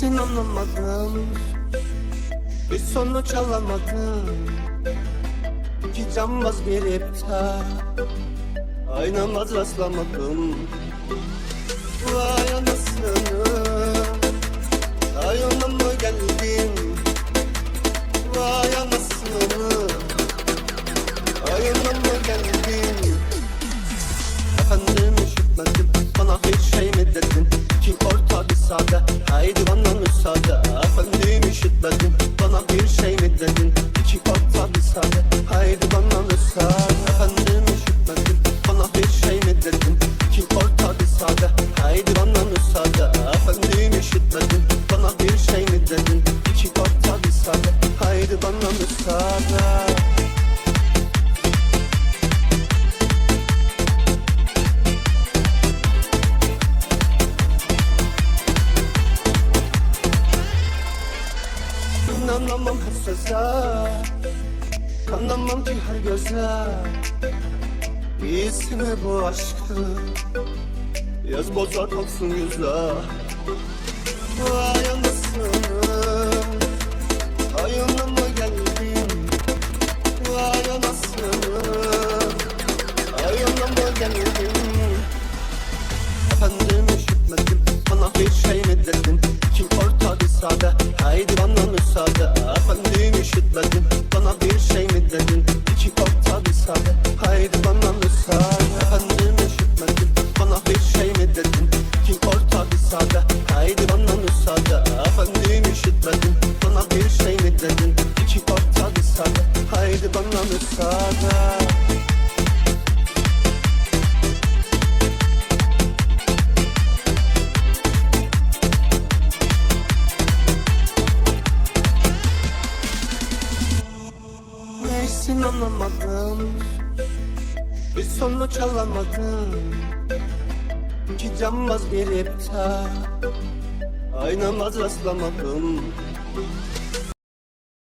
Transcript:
Sen anlamadın. Bir sonuç alamadım İki cambaz bir iptal. Aynamaz rastlamadım. Vay Üşütmedim Bana bir şey mi dedin? Ki orta bir sade. Haydi bana müsaade. İnanamam her söze Kanamam ki her göze. İyisi mi bu aşkı Yaz bozar kalsın yüzler Efendim üşütmedim Bana bir şey mi dedin? Kim orta sade? Haydi bana müsaade. Efendim üşütmedim müsaade Neysin anlamadım. Bir sonuç alamadım. İki cambaz bir iptal. Aynamaz rastlamadım